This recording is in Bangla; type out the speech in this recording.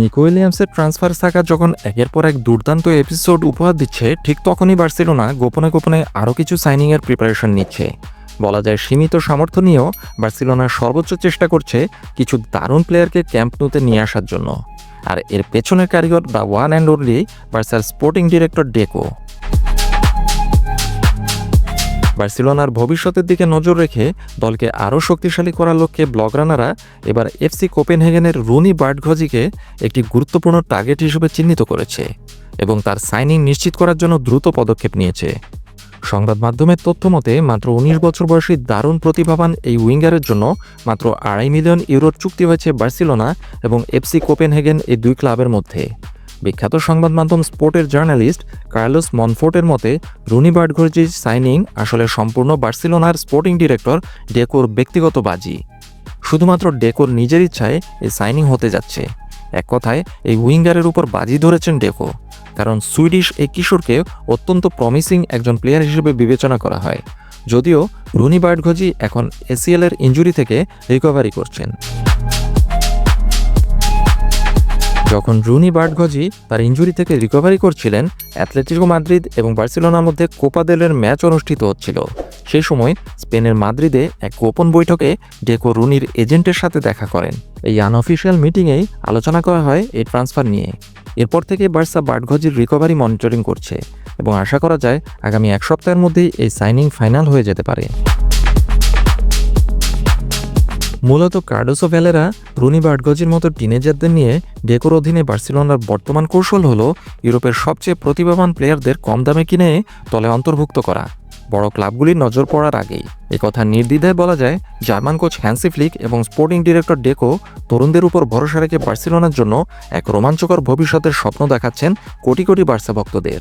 নিকো উইলিয়ামসের ট্রান্সফার সাকা যখন একের পর এক দুর্দান্ত এপিসোড উপহার দিচ্ছে, ঠিক তখনই বার্সেলোনা গোপনে গোপনে আরও কিছু সাইনিংয়ের প্রিপারেশন নিচ্ছে। বলা যায় সীমিত সামর্থ্য নিয়েও বার্সেলোনা সর্বোচ্চ চেষ্টা করছে কিছু দারুণ প্লেয়ারকে ক্যাম্প নুতে নিয়ে আসার জন্য। আর এর পেছনের কারিগর বা ওয়ান অ্যান্ড অনলি বার্সার স্পোর্টিং ডিরেক্টর ডেকো বার্সেলোনার ভবিষ্যতের দিকে নজর রেখে দলকে আরও শক্তিশালী করার লক্ষ্যে ব্লগরানারা এবার এফসি কোপেনহেগেনের রুনি বার্ডঘজিকে একটি গুরুত্বপূর্ণ টার্গেট হিসেবে চিহ্নিত করেছে এবং তার সাইনিং নিশ্চিত করার জন্য দ্রুত পদক্ষেপ নিয়েছে। সংবাদ মাধ্যমের তথ্য মতে, মাত্র উনিশ বছর বয়সী দারুণ প্রতিভাবান এই উইঙ্গারের জন্য মাত্র আড়াই মিলিয়ন ইউরোর চুক্তি হয়েছে বার্সেলোনা এবং এফসি কোপেনহেগেন এই দুই ক্লাবের মধ্যে। বিখ্যাত সংবাদ মাধ্যম স্পোর্টের জার্নালিস্ট কার্লোস মনফোর্টের মতে, রুনি বার্ডঘর্জির সাইনিং আসলে সম্পূর্ণ বার্সেলোনার স্পোর্টিং ডিরেক্টর ডেকোর ব্যক্তিগত বাজি। শুধুমাত্র ডেকোর নিজের ইচ্ছায় এই সাইনিং হতে যাচ্ছে। এক কথায়, এই উইঙ্গারের উপর বাজি ধরেছেন ডেকো, কারণ সুইডিশ এই কিশোরকে অত্যন্ত প্রমিসিং একজন প্লেয়ার হিসেবে বিবেচনা করা হয়। যদিও রুনি বার্ডঘজি এখন এসিএলের ইঞ্জুরি থেকে রিকভারি করছেন। যখন রুনি বার্ডগজি তার ইঞ্জুরি থেকে রিকভারি করছিলেন অ্যাথলেটিকো মাদ্রিদ এবং বার্সেলোনার মধ্যে কোপাদেলের ম্যাচ অনুষ্ঠিত হচ্ছিল। সেই সময় স্পেনের মাদ্রিদে এক গোপন বৈঠকে ডেকো রুনির এজেন্টের সাথে দেখা করেন। এই আনঅফিসিয়াল মিটিংয়েই আলোচনা করা হয় এই ট্রান্সফার নিয়ে। এরপর থেকে বার্সা বার্ডগজির রিকভারি মনিটরিং করছে এবং আশা করা যায় আগামী এক সপ্তাহের মধ্যেই এই সাইনিং ফাইনাল হয়ে যেতে পারে। মূলত কার্ডোসো ভ্যালেরা রুনি বার্ডগজির মতো টিনেজারদের নিয়ে ডেকোর অধীনে বার্সেলোনার বর্তমান কৌশল হলো ইউরোপের সবচেয়ে প্রতিভাবান প্লেয়ারদের কম দামে কিনে দলে অন্তর্ভুক্ত করা। বড় ক্লাবগুলির নজর পড়ার আগেই। কথা নির্দ্বিধায় বলা যায়, জার্মান কোচ হ্যান্সি ফ্লিক এবং স্পোর্টিং ডিরেক্টর ডেকো তরুণদের উপর ভরসা রেখে বার্সেলোনার জন্য এক রোমাঞ্চকর ভবিষ্যতের স্বপ্ন দেখাচ্ছেন কোটি কোটি বার্সা ভক্তদের।